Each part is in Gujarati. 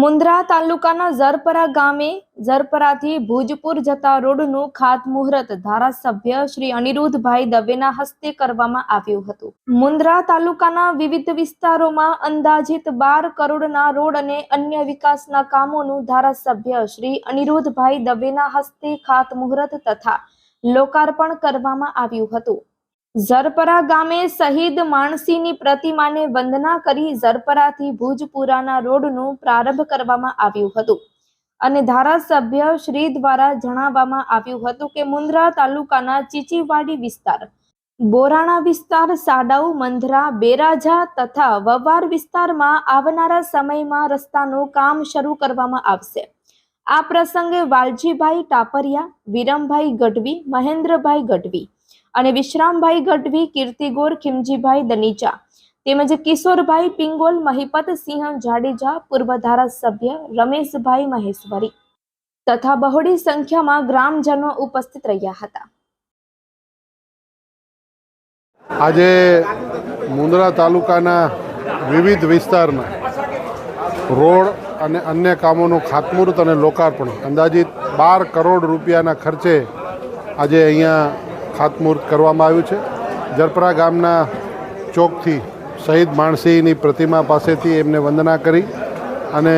મુન્દ્રા તાલુકાના ઝરપરા ગામે ઝરપરાથી ભુજપુર જતા રોડનું ખાતમુહૂર્ત ધારાસભ્ય શ્રી અનિરુદ્ધભાઈ દવેના હસ્તે કરવામાં આવ્યું હતું. મુન્દ્રા તાલુકાના વિવિધ વિસ્તારોમાં અંદાજિત બાર કરોડના રોડ અને અન્ય વિકાસના કામોનું ધારાસભ્ય શ્રી અનિરુદ્ધભાઈ દવેના હસ્તે ખાતમુહૂર્ત તથા લોકાર્પણ કરવામાં આવ્યું હતું. ઝરપરા ગામે શહીદ માણસીની પ્રતિમાને વંદના કરી ઝરપરાથી ભુજપુરાના રોડનું પ્રારંભ કરવામાં આવ્યું હતું. અને ધારાસભ્ય શ્રી દ્વારા જણાવવામાં આવ્યું હતું કે મુન્દ્રા તાલુકાના ચીચીવાડી વિસ્તાર, બોરાણા વિસ્તાર, સાડવ, મંધરા, બેરાજા તથા વવાર વિસ્તારમાં આવનારા સમયમાં રસ્તાનું કામ શરૂ કરવામાં આવશે. આ પ્રસંગે વાલજીભાઈ ટાપરિયા, વિરમભાઈ ગઢવી, મહેન્દ્રભાઈ ગઢવી અને વિશ્રામભાઈ ગઢવી, કીર્તિગોર, ખીમજીભાઈ દનીચા તેમજ કિશોરભાઈ પિંગોલ, મહિપત સિંહ જાડેજા, પૂર્વ ધારાસભ્ય રમેશભાઈ મહેશ્વરી તથા બહોળી સંખ્યામાં ગ્રામજનો ઉપસ્થિત રહ્યા હતા. આજે મુંદ્રા તાલુકાના વિવિધ વિસ્તારના રોડ અને અન્ય કામોનું ખાતમુહૂર્ત અને લોકાર્પણ અંદાજિત બાર કરોડ રૂપિયાના ખર્ચે આજે અહીંયા ખાતમુહૂર્ત કરવામાં આવ્યું છે. જરપરા ગામના ચોકથી શહીદ માણસીની પ્રતિમા પાસેથી એમને વંદના કરી અને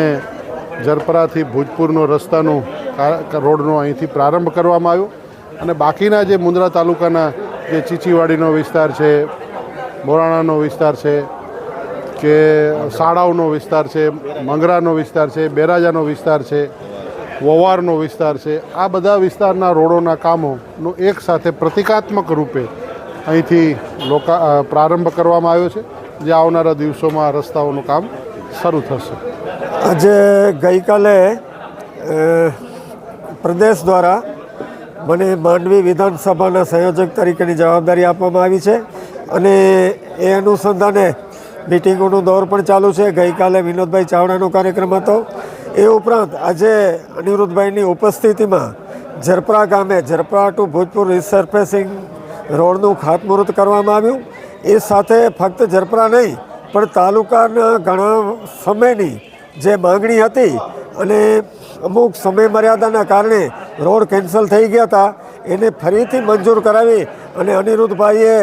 જરપરાથી ભૂજપુરનો રસ્તાનું રોડનો અહીંથી પ્રારંભ કરવામાં આવ્યો. અને બાકીના જે મુંદ્રા તાલુકાના જે ચીચીવાડીનો વિસ્તાર છે બોરાણાનો વિસ્તાર છે, કે શાળાઓનો વિસ્તાર છે, મંગરાનો વિસ્તાર છે, બેરાજાનો વિસ્તાર છે વવારનો વિસ્તાર છે. આ બધા વિસ્તારના રોડોના કામોનું એક સાથે પ્રતિકાત્મક રૂપે અહીંથી લોકા પ્રારંભ કરવામાં આવ્યો છે, જે આવનારા દિવસોમાં રસ્તાઓનું કામ શરૂ થશે. આજે ગઈકાલે પ્રદેશ દ્વારા મને માંડવી વિધાનસભાના સંયોજક તરીકેની જવાબદારી આપવામાં આવી છે અને એ અનુસંધાને મિટિંગોનું દોર પણ ચાલુ છે. ગઈકાલે વિનોદભાઈ ચાવડાનો કાર્યક્રમ હતો. એ ઉપરાંત આજે અનિરુદ્ધભાઈની ઉપસ્થિતિમાં ઝરપરા ગામે ઝરપરા ટુ ભોજપુર રિસર્ફેસિંગ રોડનું ખાતમુહૂર્ત કરવામાં આવ્યું. એ સાથે ફક્ત ઝરપરા નહીં, પણ તાલુકાના ઘણા સમયની જે માંગણી હતી અને અમુક સમય મર્યાદાના કારણે રોડ કેન્સલ થઈ ગયા હતા, એને ફરીથી મંજૂર કરાવી અને અનિરુદ્ધભાઈએ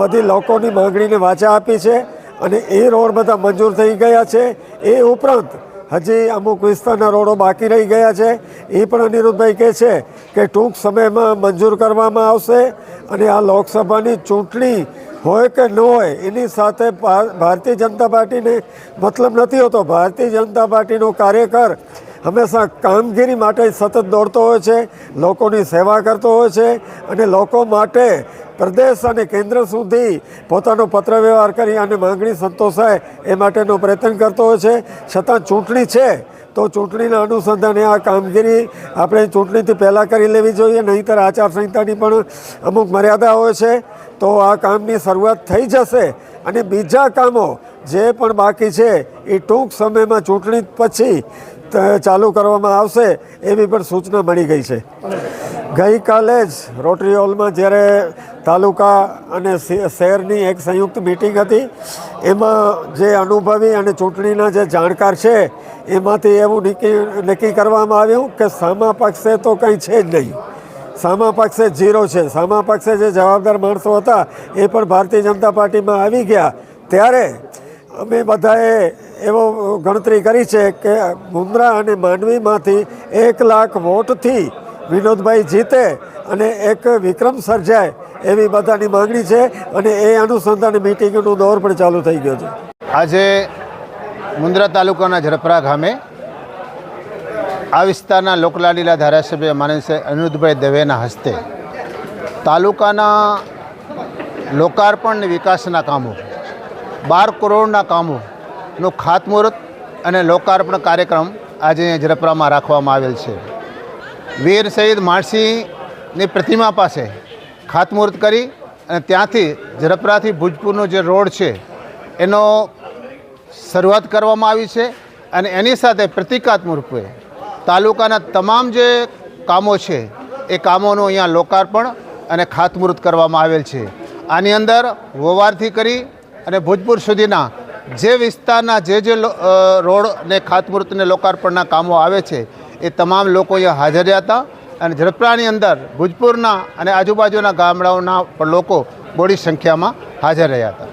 બધી લોકોની માંગણીને વાચા આપી છે અને એ રોડ બધા મંજૂર થઈ ગયા છે. એ ઉપરાંત હજી અમુક વિસ્તારના રોડો બાકી રહી ગયા છે. એ પણ અનિરુદ્ધભાઈ કહે છે કે ટૂંક સમયમાં મંજૂર કરવામાં આવશે અને આ લોકસભાની ચૂંટણી હોય કે ન હોય, એની સાથે ભારતીય જનતા પાર્ટીને મતલબ નથી હોતો. ભારતીય જનતા પાર્ટીનો કાર્યકર હંમેશા કામગીરી માટે સતત દોડતો હોય છે, લોકોની સેવા કરતો હોય છે અને લોકો માટે પ્રદેશ અને કેન્દ્ર સુધી પોતાનો પત્ર વ્યવહાર કરી અને માંગણી સંતોષાય એ માટેનો પ્રયત્ન કરતો હોય છે. છતાં ચૂંટણી છે, તો ચૂંટણીના અનુસંધાને આ કામગીરી આપણે ચૂંટણીથી પહેલાં કરી લેવી જોઈએ, નહીંતર આચારસંહિતાની પણ અમુક મર્યાદા હોય છે. તો આ કામની શરૂઆત થઈ જશે અને બીજા કામો જે પણ બાકી છે, એ ટૂંક સમયમાં ચૂંટણી પછી ચાલુ કરવામાં આવશે એવી પણ સૂચના મળી ગઈ છે. ગઈકાલે જ રોટરી હોલમાં જ્યારે તાલુકા અને શહેરની એક સંયુક્ત મિટિંગ હતી, એમાં જે અનુભવી અને ચૂંટણીના જે જાણકાર છે, એમાંથી એવું નક્કી નક્કી કરવામાં આવ્યું કે સામા પક્ષે તો કંઈ છે જ નહીં. સામા પક્ષે ઝીરો છે. સામા પક્ષે જે જવાબદાર માણસો હતા, એ પણ ભારતીય જનતા પાર્ટીમાં આવી ગયા. ત્યારે અમે બધાએ એવો ગણતરી કરી છે કે મુન્દ્રા અને માંડવીમાંથી એક લાખ વોટથી વિનોદભાઈ જીતે અને એક વિક્રમ સર્જાય એવી બધાની માંગણી છે અને એ અનુસંધાને મિટિંગનો દોર પણ ચાલુ થઈ ગયો છે. આજે મુન્દ્રા તાલુકાના ઝડપરા ગામે આ વિસ્તારના લોકલાડીલા ધારાસભ્ય માનસ અનિરુદ્ધભાઈ દવેના હસ્તે તાલુકાના લોકાર્પણ વિકાસના કામો, બાર કરોડના કામોનું ખાતમુહૂર્ત અને લોકાર્પણ કાર્યક્રમ આજે અહીંયા ઝરપરામાં રાખવામાં આવેલ છે. વીર શહીદ માણસીની પ્રતિમા પાસે ખાતમુહૂર્ત કરી અને ત્યાંથી ઝરપરાથી ભુજપુરનો જે રોડ છે, એનો શરૂઆત કરવામાં આવી છે અને એની સાથે પ્રતિકાત્મક રૂપે તાલુકાના તમામ જે કામો છે, એ કામોનું અહીંયા લોકાર્પણ અને ખાતમુહૂર્ત કરવામાં આવેલ છે. આની અંદર વોવારથી કરી અને ભોજપુર સુધીના જે વિસ્તારના જે જે રોડ ને ખાતમુહૂર્તને લોકાર્પણના કામો આવે છે, એ તમામ લોકો અહીંયા હાજર રહ્યા હતા અને ઝડપરાની અંદર ભુજપુરના અને આજુબાજુના ગામડાઓના પણ લોકો બોડી સંખ્યામાં હાજર રહ્યા હતા.